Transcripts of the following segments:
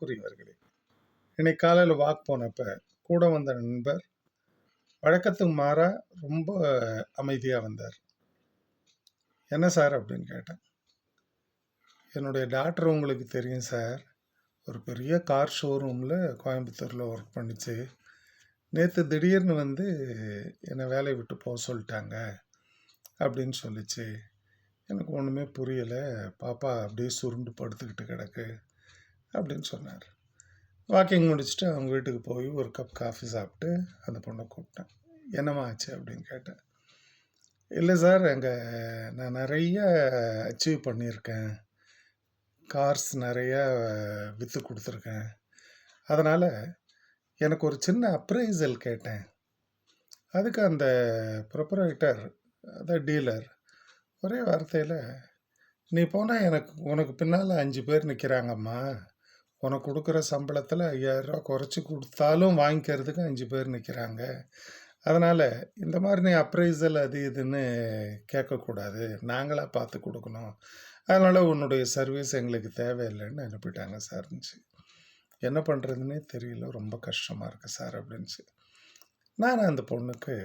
அன்புக்குரியவர்களே இன்னைக்கு காலையில் வாக் போனப்ப கூட வந்த நண்பர் வழக்கத்துக்கு மாறா ரொம்ப அமைதியாக வந்தார். என்ன சார்? அப்படின்னு கேட்டேன். என்னுடைய டாக்டர் உங்களுக்கு தெரியும் சார். ஒரு பெரிய கார் ஷோரூமில் கோயம்புத்தூரில் ஒர்க் பண்ணிச்சு. நேற்று திடீர்னு வந்து என்னை வேலையை விட்டு போக சொல்லிட்டாங்க அப்படின்னு சொல்லிச்சு. எனக்கு ஒன்றுமே புரியலை. பாப்பா அப்படியே சுருண்டு படுத்துக்கிட்டு கிடக்கு. அப்படின்னு சொன்னார். வாக்கிங் முடிச்சுட்டு அவங்க வீட்டுக்கு போய் ஒரு கப் காஃபி சாப்பிட்டு அந்த பொண்ணை கூப்பிட்டேன். என்னம்மா ஆச்சு? அப்படின்னு கேட்டேன். இல்லை சார் அங்கே நான் நிறைய அச்சீவ் பண்ணியிருக்கேன். கார்ஸ் நிறைய விற்று கொடுத்துருக்கேன். அதனால் எனக்கு ஒரு சின்ன அப்ரைசல் கேட்டேன். அதுக்கு அந்த ப்ரொப்பரேட்டர் அதான் டீலர் ஒரே வார்த்தையில் நீ போனால் எனக்கு உனக்கு பின்னால் அஞ்சு பேர் நிற்கிறாங்கம்மா உனக்கு கொடுக்குற சம்பளத்தில் ஐயாயிரரூவா குறைச்சி கொடுத்தாலும் வாங்கிக்கிறதுக்கு அஞ்சு பேர் நிற்கிறாங்க அதனால் இந்த மாதிரி நீ அப்ரைசல் அது இதுன்னு கேட்கக்கூடாது. நாங்களாக பார்த்து கொடுக்கணும். அதனால் உன்னுடைய சர்வீஸ் எங்களுக்கு தேவையில்லைன்னு அனுப்பிட்டாங்க சார்னுச்சு என்ன பண்ணுறதுன்னே தெரியல. ரொம்ப கஷ்டமாக இருக்குது சார் அப்படின்ச்சு நான் அந்த பொண்ணுக்கு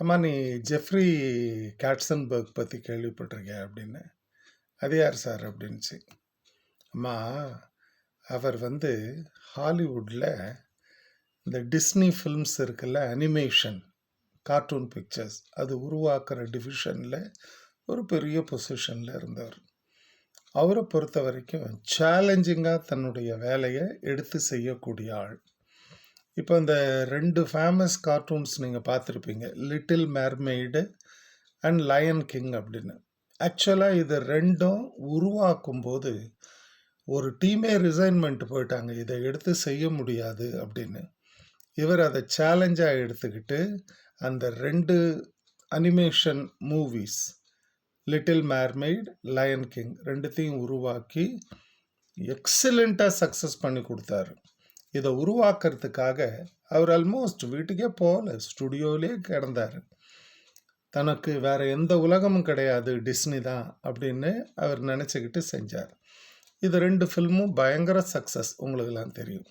அம்மா நீ ஜெஃப்ரி கேட்சன்பர்க் பற்றி கேள்விப்பட்டிருக்கேன் அப்படின்னு. அது யார் சார் அப்படின்ச்சு அம்மா அவர் வந்து ஹாலிவுட்டில் இந்த டிஸ்னி ஃபில்ம்ஸ் இருக்குல்ல அனிமேஷன் கார்ட்டூன் பிக்சர்ஸ் அது உருவாக்குற டிவிஷனில் ஒரு பெரிய பொசிஷனில் இருந்தவர் அவரை பொறுத்த வரைக்கும் சேலஞ்சிங்காக தன்னுடைய வேலையை எடுத்து செய்யக்கூடிய ஆள். இப்போ இந்த ரெண்டு ஃபேமஸ் கார்ட்டூன்ஸ் நீங்கள் பார்த்துருப்பீங்க little mermaid and lion king அப்படின்னு. ஆக்சுவலாக இது ரெண்டும் உருவாக்கும் போது ஒரு டீமே ரிசைன்மெண்ட் போயிட்டாங்க. இதை எடுத்து செய்ய முடியாது அப்படின்னு. இவர் அதை சேலஞ்சாக எடுத்துக்கிட்டு அந்த ரெண்டு animation movies little mermaid lion king ரெண்டுத்தையும் உருவாக்கி எக்ஸலண்ட்டாக சக்ஸஸ் பண்ணி கொடுத்தாரு. இதை உருவாக்குறதுக்காக அவர் ஆல்மோஸ்ட் வீட்டுக்கே போகல ஸ்டுடியோவிலே கிடந்தார். தனக்கு வேற எந்த உலகமும் கிடையாது டிஸ்னி தான் அப்படின்னு அவர் நினச்சிக்கிட்டு செஞ்சார். இது ரெண்டு ஃபில்மும் பயங்கர சக்ஸஸ் உங்களுக்கெல்லாம் தெரியும்.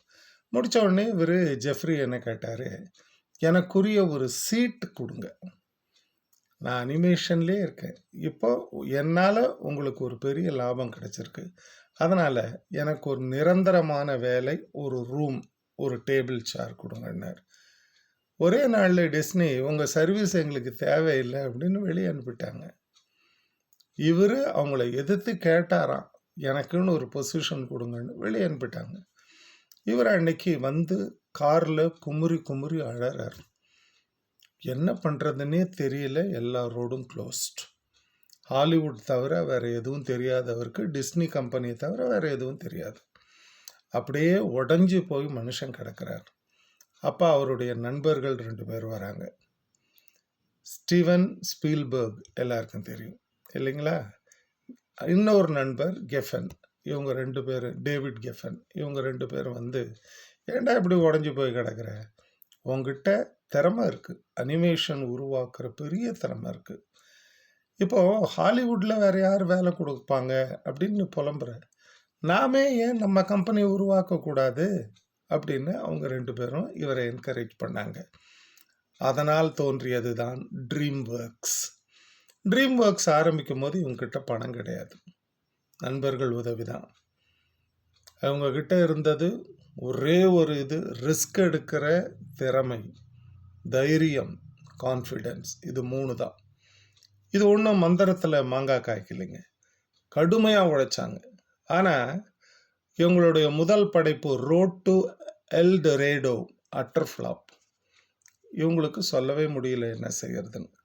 முடித்த உடனே இவர் ஜெஃப்ரி என்ன கேட்டார் எனக்குரிய ஒரு சீட் கொடுங்க. நான் அனிமேஷன்லேயே இருக்கேன். இப்போ என்னால் உங்களுக்கு ஒரு பெரிய லாபம் கிடச்சிருக்கு. அதனால் எனக்கு ஒரு நிரந்தரமான வேலை ஒரு ரூம் ஒரு டேபிள் சேர் கொடுங்கன்னார். ஒரே நாளில் டிஸ்னி உங்கள் சர்வீஸ் எங்களுக்கு தேவையில்லை அப்படின்னு வெளியே அனுப்பிட்டாங்க. இவர் அவங்கள எதிர்த்து கேட்டாராம். எனக்குன்னு ஒரு பொசிஷன் கொடுங்கன்னு வெளியே அனுப்பிட்டாங்க. இவர் அன்னைக்கு வந்து காரில் குமுறி குமுறி அழறார். என்ன பண்ணுறதுன்னே தெரியல எல்லா ரோடும் க்ளோஸ்ட் ஹாலிவுட் தவிர வேறு எதுவும் தெரியாதவருக்கு டிஸ்னி கம்பெனியை தவிர வேறு எதுவும் தெரியாது. அப்படியே உடஞ்சி போய் மனுஷன் கிடக்கிறார். அப்போ அவருடைய நண்பர்கள் ரெண்டு பேர் வராங்க. ஸ்டீவன் ஸ்பீல்பர்க் எல்லாருக்கும் தெரியும். இல்லைங்களா? இன்னொரு நண்பர் கெஃபன். இவங்க ரெண்டு பேர் டேவிட் கெஃபன். இவங்க ரெண்டு பேரும் வந்து ஏண்டா இப்படி உடஞ்சி போய் கிடக்குற? உங்ககிட்ட திறமை இருக்குது அனிமேஷன் உருவாக்குற பெரிய திறமை இருக்குது இப்போது ஹாலிவுட்டில் வேறு யார் வேலை கொடுப்பாங்க? அப்படின்னு புலம்புற. நாமே ஏன் நம்ம கம்பெனி உருவாக்கக்கூடாது அப்படின்னு அவங்க ரெண்டு பேரும் இவரை என்கரேஜ் பண்ணாங்க. அதனால் தோன்றியது தான் ட்ரீம் ஒர்க்ஸ் ட்ரீம் ஒர்க்ஸ் ஆரம்பிக்கும் போது இவங்ககிட்ட பணம் கிடையாது. நண்பர்கள் உதவி தான் அவங்கக்கிட்ட இருந்தது ஒரே ஒரு இது ரிஸ்க் எடுக்கிற திறமை தைரியம் கான்ஃபிடென்ஸ் இது மூணு தான் இது ஒன்றும் மந்திரத்தில் மாங்காய் காய்க்கலைங்க. கடுமையாக உழைச்சாங்க. ஆனால் இவங்களுடைய முதல் படைப்பு road to El Dorado utter flop இவங்களுக்கு சொல்லவே முடியல என்ன செய்கிறதுன்னு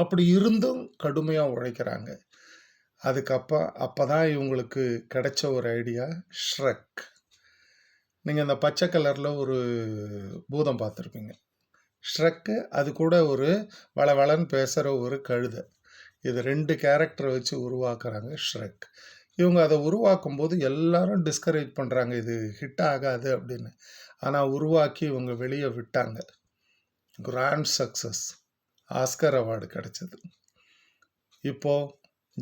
அப்படி இருந்தும் கடுமையாக உழைக்கிறாங்க. அதுக்கப்போ அப்போ தான் இவங்களுக்கு கிடைச்ச ஒரு ஐடியா ஷ்ரக் நீங்கள் அந்த பச்சை கலரில் ஒரு பூதம் பார்த்துருப்பீங்க. ஷ்ரக்கு அது கூட ஒரு வளவளன்னு பேசுகிற ஒரு கழுதை. இது ரெண்டு கேரக்டரை வச்சு உருவாக்குறாங்க ஷ்ரக் இவங்க அதை உருவாக்கும் போது எல்லாரும் டிஸ்கரேஜ் பண்ணுறாங்க இது ஹிட் ஆகாது அப்படின்னு. ஆனால் உருவாக்கி இவங்க வெளியே விட்டாங்க. கிராண்ட் சக்ஸஸ் ஆஸ்கர் அவார்டு கிடைச்சது இப்போ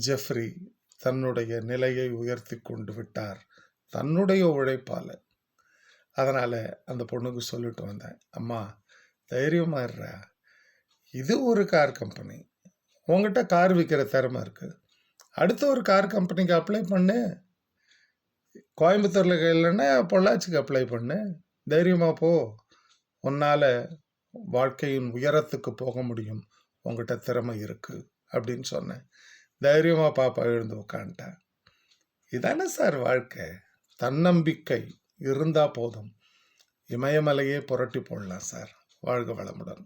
ஜெஃப்ரி தன்னுடைய நிலையை உயர்த்தி கொண்டு விட்டார் தன்னுடைய உழைப்பால் அதனால் அந்த பொண்ணுக்கு சொல்லிட்டு வந்தேன். "அம்மா தைரியமாக இருடா. இது ஒரு கார் கம்பெனி. உங்ககிட்ட கார் விற்கிற திறமை இருக்குது அடுத்த ஒரு கார் கம்பெனிக்கு அப்ளை பண்ணு. கோயம்புத்தூரில் இல்லைன்னா பொள்ளாச்சிக்கு அப்ளை பண்ணு. தைரியமாக போ. உன்னால் வாழ்க்கையின் உயரத்துக்கு போக முடியும். உங்ககிட்ட திறமை இருக்கு." அப்படின்னு சொன்னேன். தைரியமாக பாப்பா எழுந்து உட்காந்துட்டேன் இதானே சார் வாழ்க்கை. தன்னம்பிக்கை இருந்தால் போதும். இமயமலையே புரட்டி போடலாம் சார். வாழ்க வளமுடன்.